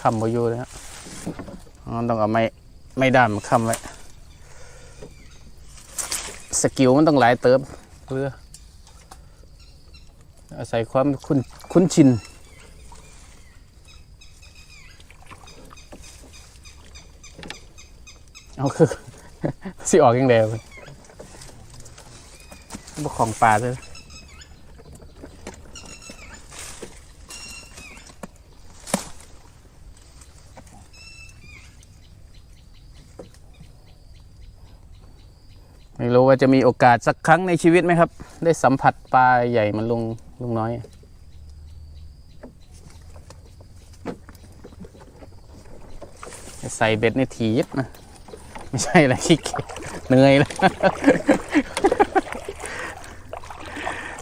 ค้ำบ่อยู่เลยฮะมันต้องเอาไม้ไม้ด้ามมาค้ำไว้สกิลมันต้องหลายเติบเพื่ออาศัยความคุ้นคุ้นชินเอาคือสิออกยังไงวะบ่ของป่าเลย ไม่รู้ว่าจะมีโอกาสสักครั้งในชีวิตไหมครับ ได้สัมผัสปลาใหญ่มันลุงลุงน้อยใส่เบ็ดในทียิบนะไม่ใช่อะไรขี้เกียจเหนื่อยแล้ว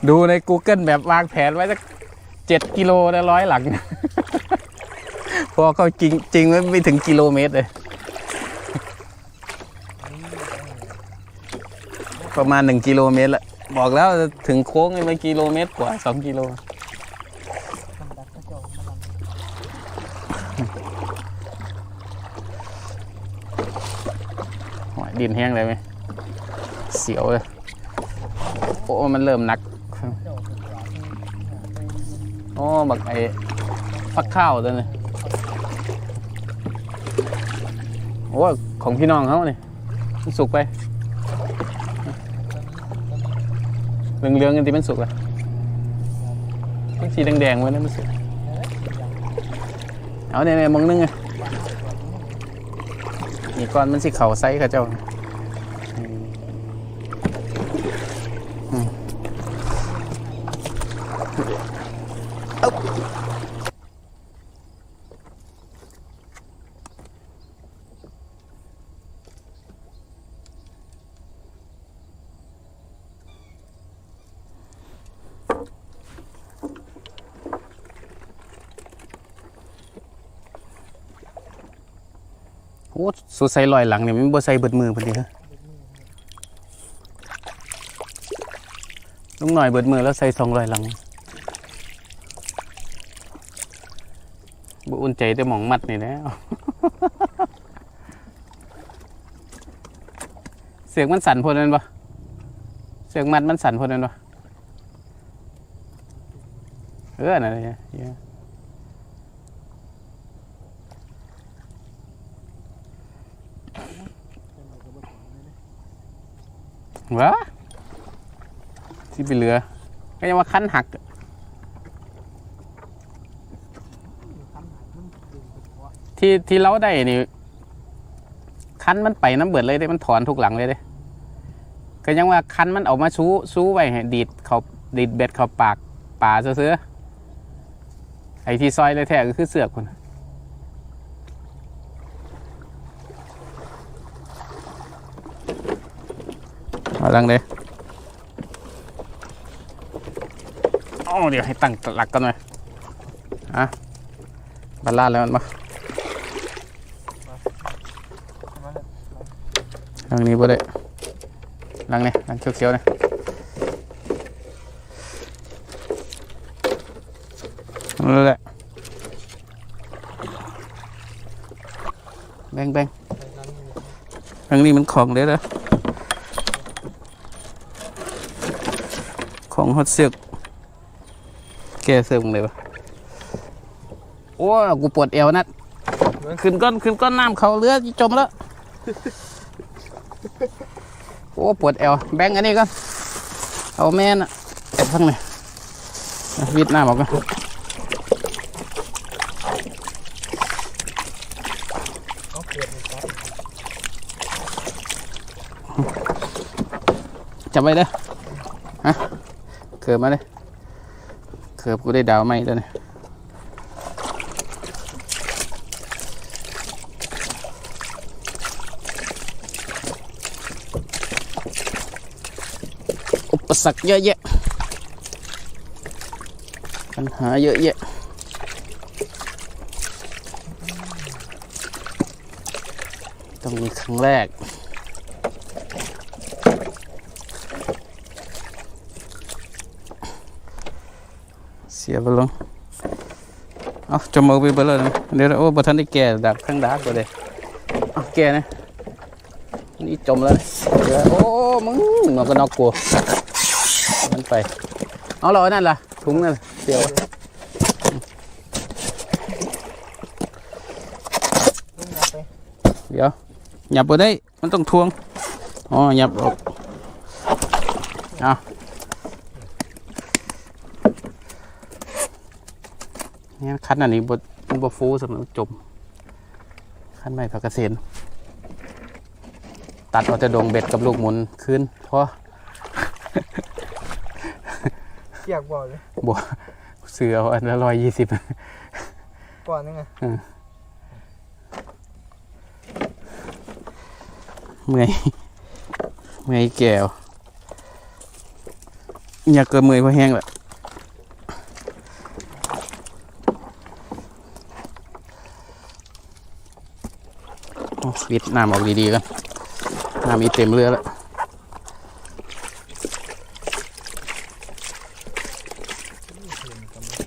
ดูใน Google แบบวางแผนไว้สักเจ็ดกิโลแล้วร้อยหลัง พอเขาจริงจริงไม่ถึงกิโลเมตรเลย ประมาณหนึ่งกิโลเมตรละบอกแล้วถึงโค้งนี่ไม่กิโลเมตรกว่าสองกิโลดินแห้งเลยไหมเสียวเลย โอ้ มันเริ่มหนักโอ้บักไอ้ฟักข้าวตัวนี้โอ้ ของพี่น้องเขาเนี่ยสุกไป เหลืองๆกันที่มันสุกอะมันสีแดงๆไว้นะมันสุกเอาเนี่ยๆมองนึงไงนี่ก้อนมันสิเข่าไซส์เขาเจ้า อ้สูใส่ลอยหลังเนี่ยมันบ่ใส่เบิดมือพอดีฮะลุงหน่อยเบิดมือแล้วใส่สองลอยหลังบ่อุ่นใจแต่หมองมัดนี่แหล้วเสียงมันสั่นพอนั้นปะเสียงมัดมันสั่นพอนั้นปะเออนั่นเลยเนี่ย วะที่ไปเหลือ ก็ยังว่าคันหักที่ที่เราได้นี่คันมันไปน้ำเบิดเลยได้มันถอนทุกหลังเลยเด้ ก็ยังว่าคันมันออกมาซู้ซู้ไว้ดีดเขาดีดเบ็ดเขาปากป่าเสือไอ้ที่ซอยเลยแท้ก็คือเสือกคน มาลังเลยอ๋อเดี๋ยวให้ตั้งหลักกันหน่อยอะบัลลาดแล้วมันมาลังนี้บ่ได้ลังนี้ลังเขียวๆนี่นั่นแหละแบ่งแบ่งลังนี้มันของเด้อเด้ ของฮอตเสือกแกเสือกมึงเลยวะโอ้กูปวดเอวนัดขึ้นก้อนขึ้นก้อนน้ำเขาเรือดจมแล้วโอ้ปวดเอวแบงอันนี้ก่อนเอาแม่น่ะเอ็ดทั้งเลยวิดน้ำออกกันจับไว้เด้อฮะ เขิบมาเลยเขิบกูได้ดาวไหมตัวนี้อุปสรรคเยอะแยะ ปัญหาเยอะแยะต้องมีครั้งแรก สียไปลงเอาจมเอาไปเบลเลยนะเดี๋ยวโอ้บ่ทันได้แก่ดักข้างดักก็เลยเอาแก่นะนี่จมแล้วโอ้มึงมันก็นอกกลัวมันไปเอาเราอันนั่นล่ะถุงนั่นเสียวเอาไปเดี๋ยวหยับไปได้มันต้องทวงอ๋อหยับออกเอา นี่ยคันอันนี้บดมันบฟูสำหรับจมคันไม่ผักเกษตรตัดเอาแต่ดงเบ็ดกับลูกหมุนคืนพอเสียกบ่อเลยบัวเสือเอาอันละร้อยยี่สิบก่อนนึงอะเมื่อยเมื่อยแก้วอยากเกิดเมื่อยเพราะแห้งแหละ วิดน้ำออกดีๆกันน้ำมีเต็มเรือแล้ว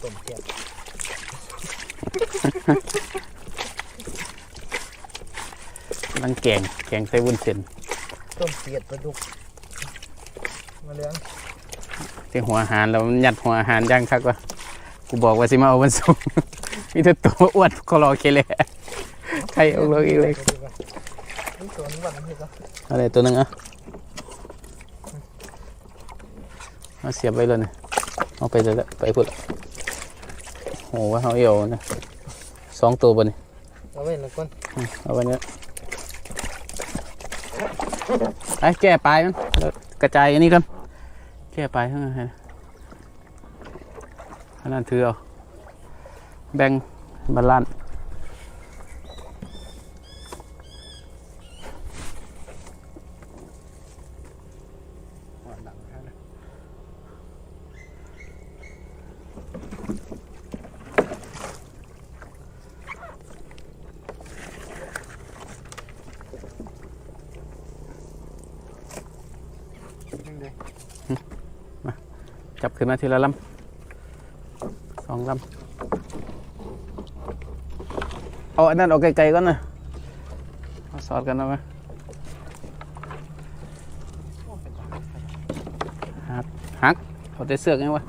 ต้มแกะมันแกงแกงใส่วุ้นเส้นต้มเปียดปลาดุกมาเลี้ยงที่หัวอาหารแล้วมันยัดหัวอาหารย่างคักวะกูบอกว่าสิมาเอาวันศุกร์มีแต่ตัวอ้วนคอรอเคเลยใครเอาเลยอีกเลย นี่ตัวนี้วันนี้ก็อะไรตัวหนึงอะเอาเสียบไว้เลยนะเอาไปเลยละไปพุ่นละโหว่าเขาเอี่ยวนะสองตัวบนนี่เอาไว้แล้วก่อนอืมเอาไว้เนี้ยไอ้แก้ปลายมันแล้วกระจายอันนี้กันแก้ปลายข้างในขนาดถือเอาแบ่งบาลานซ์ ขึ้นมาทีละลำสองลำเอาอันนั้นเอาไกลๆก่อนนะมาสอดกันเอาไหมหักหักเขาแต่เสือกไงวะ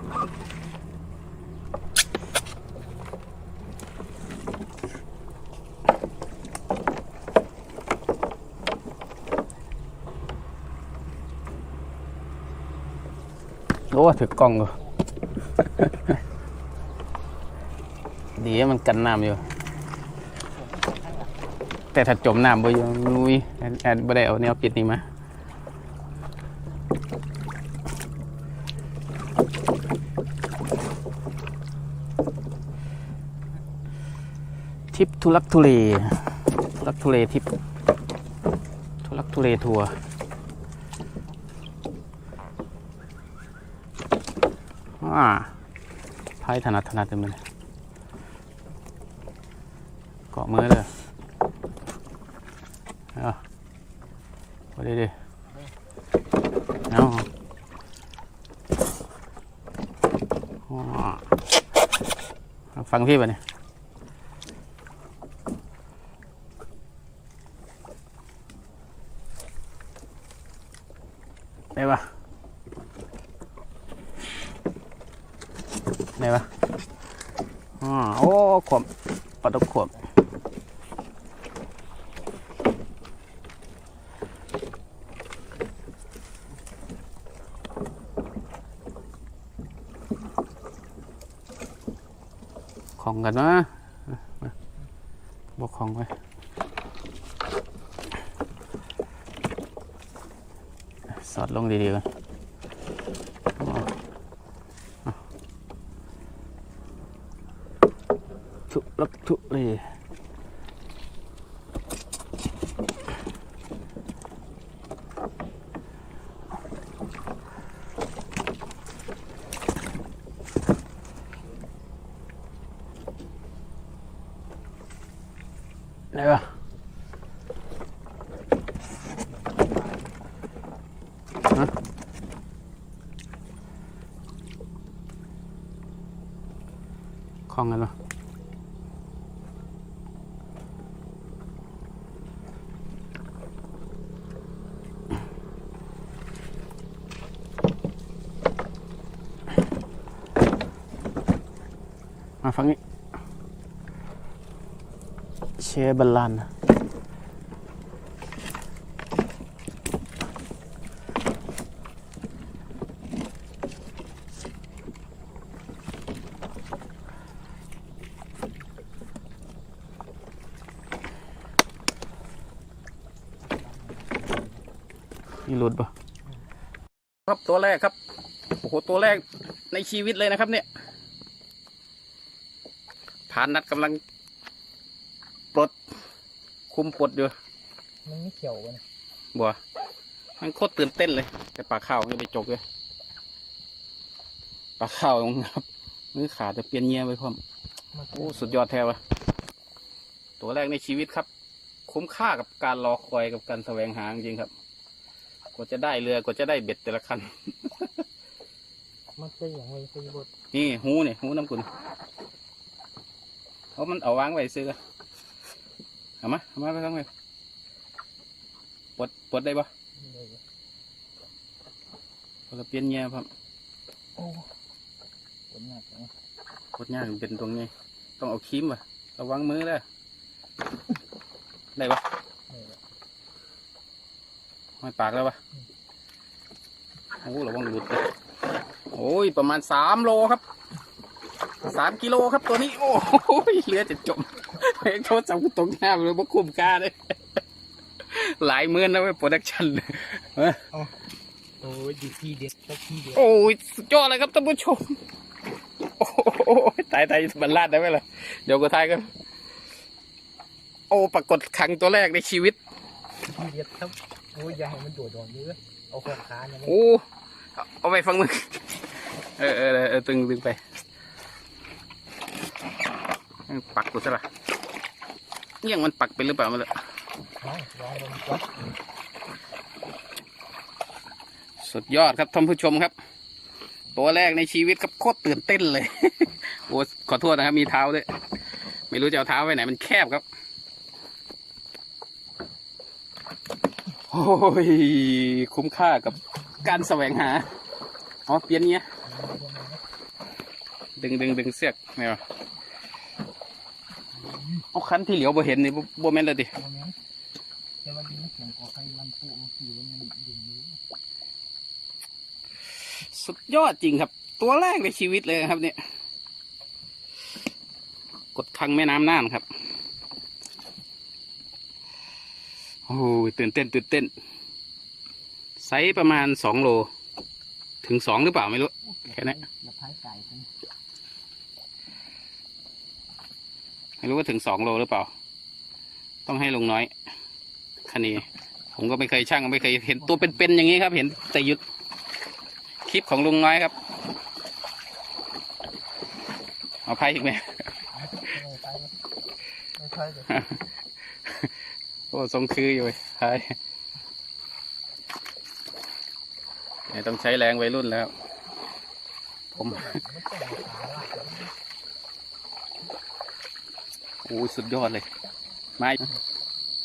อ้ถือกล้องกูดีมันกันน้ำอยู่ แต่ถ้าจมน้ำบ่อยู่นุ้ยแอนบ่ได้เอาแนวปิดนี่มาทิปทุลักทุเลทุลักทุเลทิปทุลักทุเลทัวร์ อ่าพายถนัดถนัดเลยมันเกาะมือเลยเอาไปดิดิเอาว้าฟังพี่ป่ะเนี่ยได้ปะ ได้ปะอ๋อโอ้ขวบปลาตกขวบของกันนะบอกของไว้สอดลงดีๆกันเอาเอา ทุลักทุเลยได้ปะฮะของกันปะ ฝั่งนี้ เชบัลลันนี่หลุดปะครับตัวแรกครับโอ้โหตัวแรกในชีวิตเลยนะครับเนี่ยานนัดกำลังปลดคุมปลดอยู่ มันไม่เขียวกันบัวมันโคตรตื่นเต้นเลย แต่ปลาข้าวนี่ไปจกเลยปลาข้าวครับมือขาดจะเปลี่ยนเงียไปพร้อมมันโอ้สุดยอดแท้วะตัวแรกในชีวิตครับ คุ้มค่ากับการรอคอยกับการแสวงหาจริงๆครับกว่าจะได้เรือกว่าจะได้เบ็ดแต่ละคัน มันเป็นอย่างไรเป็นบทนี่หูนี่หูน้ำกุน เอามันเอาวางไว้ซื้อเอามาเอามาไปทั้งไปปลดปลดได้ปะเลยพอเราเปลี่ยนเงียครับโอ้ผลงานจังปลดยากเป็นตรงนี้ ต้องเอาคีมวะระวังมือเลยได้ปะเลยไม่ปากแล้วปะโอ้ระวังหลุดเลยโอ้ยประมาณสามโลครับ สามกิโลครับตัวนี้ โอ้โหเรือจะจมเฮ้ยโทษจับกูตกน้ำเลยบ่คุ้มค่าเลยหลายหมื่นนะเว้ยโปรดักชั่นโอ้ยดีที่เด็ดสักที่เดียวโอ้ยสุดยอดเลยครับท่านผู้ชมโอ้โหตายตายบรรลาดได้ไหมล่ะเดี๋ยวกูทายกันโอ้ปรากฏครั้งตัวแรกในชีวิตที่เด็ดครับโอ้ยอย่าให้มันโดดโดนมือเอาขวดขาเนี่ยมันโอ้เอาเอาไปฟังมึงเออเออเออเออตึงตึงไป ปักกูซะละเงี้ยงมันปักไปหรือเปล่ามันเลยน้งลองลองก่อนสุดยอดครับท่านผู้ชมครับ ตัวแรกในชีวิตครับโคตรตื่นเต้นเลย โอ้ขอโทษนะครับ มีเท้าด้วย ไม่รู้จะเอาเท้าไปไหนมันแคบครับโอ้ยคุ้มค่ากับการแสวงหา อ๋อ เปลี่ยนเงี้ย ดึงดึงดึงเสือกไม่เอา เอาคันที่เหลียวบ่เห็นนี่บ่บ่แม่นเลยดิแต่ว่าดีเสียงกอไฟลันปูมันขี่แล้วมันดึงมือสุดยอดจริงครับ ตัวแรกในชีวิตเลยครับ เนี่ย กดคังแม่น้ำน่านครับโอ้ยตื่นเต้นตื่นเต้นไซส์ประมาณสองโล ถึงสองหรือเปล่าไม่รู้ แค่นั้น อย่าพาย ไม่รู้ว่าถึงสองโลหรือเปล่า ต้องให้ลุงน้อยคันนี้ ผมก็ไม่เคยช่างไม่เคยเห็นตัวเป็นๆอย่างนี้ครับ เห็นแต่ยุดคลิปของลุงน้อยครับ เอาไพ่อีกไหมโอ้ทรงคืออยู่เว้ยไพ่ต้องใช้แรงวัยรุ่นแล้ว ผม องเอาขาลากกันโอ้ยสุดยอดเลยไม้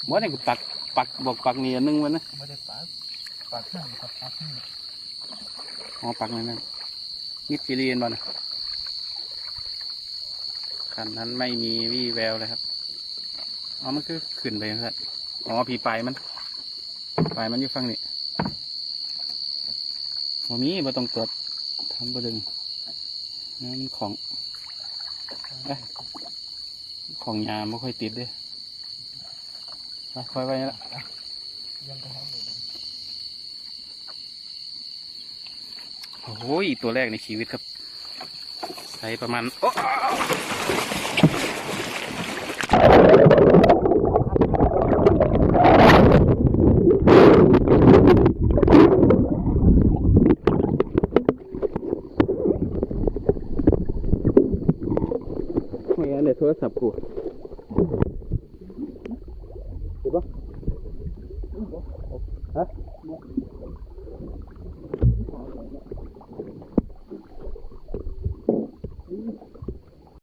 มดเนี่ยปักปักบอกปักนี่อันนึงมันนะไม่ได้ปักปักข้างกับปักข้างอ๋อปักนั่นนั่นมิดฟิลีนบอลนะคันนั้นไม่มีวี่แววเลยครับอ๋อมันคือขึ้นไปครับอ๋อผีปลายมันปลายมันอยู่ฝั่งนี้บ่มีบ่ต้องตรวจทำบ่ดึงนั่นของเอ๊ะ ของยาไม่ค่อยติดเด้ไปปล่อยไว้นี่ละโอ้ยตัวแรกในชีวิตครับ ใช้ประมาณโอ้ไม่งั้นเดี๋ยวโท รศัพท์กู